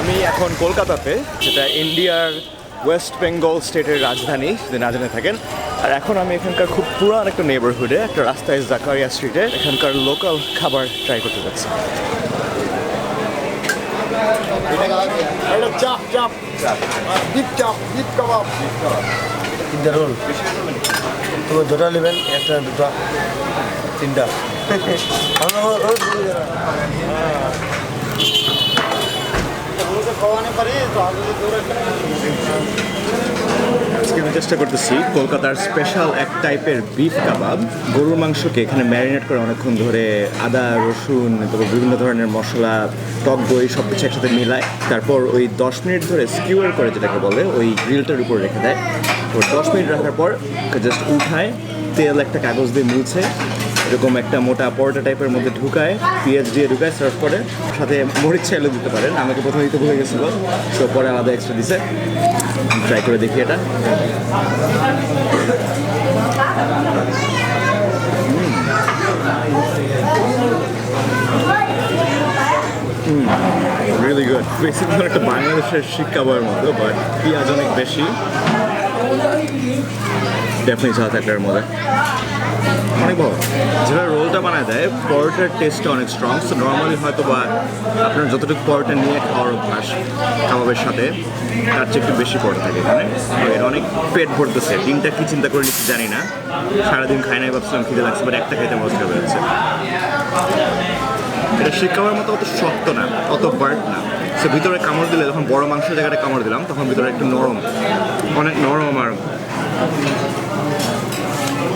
আমি এখন কলকাতাতে, যেটা ইন্ডিয়ার ওয়েস্ট বেঙ্গল স্টেটের রাজধানী যদি না জেনে থাকেন। আর এখন আমি এখানকার খুব পুরান একটা নেবারহুডে একটা রাস্তায় জাকারিয়া স্ট্রিটে এখানকার লোকাল খাবার ট্রাই করতে যাচ্ছি। চাপ চাপ। ডিপ চাপ ডিপ তিনটা রোল তোমার দুটা নেবেন, একটা, দুটা, তিনটা। আজকে আমি চেষ্টা করতেছি কলকাতার স্পেশাল এক টাইপের বিফ কাবাব গরুর মাংসকে এখানে ম্যারিনেট করে অনেকক্ষণ ধরে আদা, রসুন, তারপর বিভিন্ন ধরনের মশলা, টক দই সব কিছু একসাথে মিলায়। তারপর ওই দশ মিনিট ধরে স্কিউয়ার করে যেটাকে বলে, ওই গ্রিলটার উপর রেখে দেয়। তো দশ মিনিট রাখার পর জাস্ট উঠায়, তেল একটা কাগজ দিয়ে মুছে, এরকম একটা মোটা পরোটা টাইপের মধ্যে ঢুকায়, পেঁয়াজ দিয়ে ঢুকায় সার্ভ করে। সাথে মরিচ চাইলেও দিতে পারেন, আমাকে প্রথমে দিতে ভুলে গেছিল তো পরে আলাদা এক্সট্রা দিছে। ট্রাই করে দেখি এটা। গুড বেসিক্যালি একটা বাংলাদেশের শিক্ষা কাবাবের মতো বাট পেঁয়াজ অনেক বেশি। ঝাল থাকলে এর মধ্যে অনেক ভালো। যেটা রোলটা বানায় দেয় পরোটার টেস্টটা অনেক স্ট্রং সো নর্মালি হয়তো বা আপনার যতটুকু পরোটা নিয়ে খাওয়ার অভ্যাস কাবাবের সাথে, তার চেয়ে একটু বেশি পরোটা থাকে এখানে। এর অনেক পেট ভরতেছে। দিনটা কি চিন্তা করে নিচ্ছি জানি না। সারাদিন খাই নাই, ভাবছিলাম খিদে লাগছে বাট একটা খাইতে মজা বেরোচ্ছে। এটা শিক কাবাবের মতো অত শক্ত না, অত বার্ট না। সে ভিতরে কামড় দিলে যখন বড় মাংসের জায়গাটা কামড় দিলাম, তখন ভিতরে একটু নরম, অনেক নরম আর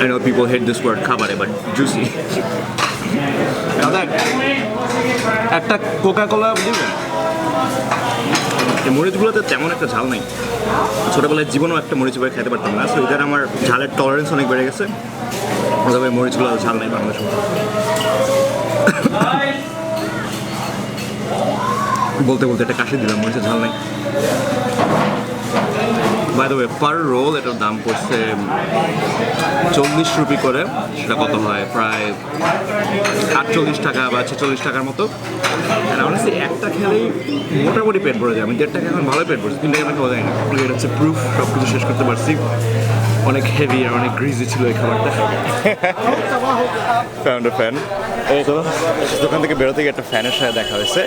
I know people hate this word, খাবারে, but juicy. একটা কোকা কোলা দিবেন মরিচগুলোতে তেমন একটা ঝাল নেই। ছোটোবেলায় জীবনেও একটা মরিচ ভাই খেতে পারতাম না সো এদের আমার ঝালের টলারেন্স অনেক বেড়ে গেছে। তবে মরিচগুলো ঝাল নেই বাংলাদেশ। বলতে বলতে একটা কাশি দিলাম মরিচের ঝাল নেই। By the way per roll এটার দাম পড়ছে চল্লিশ রুপি করে। সেটা কত হয়? প্রায় আটচল্লিশ টাকা বা ছেচল্লিশ টাকার মতো। অনেস্টলি একটা খেলেই মোটামুটি পেট ভরে যায়। আমি দেড় টাকা এখন ভালো পেট ভরছে, তিন খাওয়া যায় না এটা হচ্ছে প্রুফ সব কিছু শেষ করতে পারছি। অনেক হেভি আর অনেক গ্রিজি ছিল এই খাবারটা। ফ্যান ফ্যান এই তো, দোকান থেকে বেরোতে গিয়ে একটা ফ্যানের সাথে দেখা হয়েছে।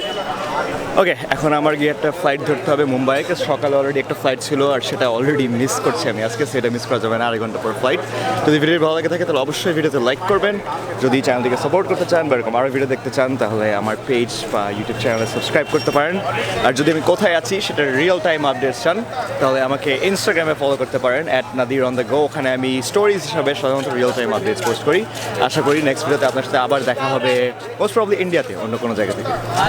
ওকে এখন আমার গিয়ে একটা ফ্লাইট ধরতে হবে মুম্বাই সকালে অলরেডি একটা ফ্লাইট ছিল আর সেটা অলরেডি মিস করছি আমি আজকে সেটা মিস করা যাবে না, আড়াই ঘণ্টা পর ফ্লাইট যদি ভিডিও ভালো লাগে থাকে, তাহলে অবশ্যই ভিডিওতে লাইক করবেন। যদি চ্যানেলটিকে সাপোর্ট করতে চান বা এরকম আরও ভিডিও দেখতে চান, তাহলে আমার পেজ বা ইউটিউব চ্যানেলে সাবস্ক্রাইব করতে পারেন। আর যদি আমি কোথায় আছি, সেটা রিয়েল টাইম আপডেটস চান, তাহলে আমাকে ইনস্টাগ্রামে ফলো করতে পারেন at Nadir on the go ওখানে আমি স্টোরিজ হিসাবে সাধারণত রিয়েল টাইম আপডেটস পোস্ট করি। আশা করি নেক্সট ভিডিওতে আপনার সাথে আবার দেখা হবে মোস্ট প্রবলি ইন্ডিয়াতে অন্য কোনো জায়গা থেকে।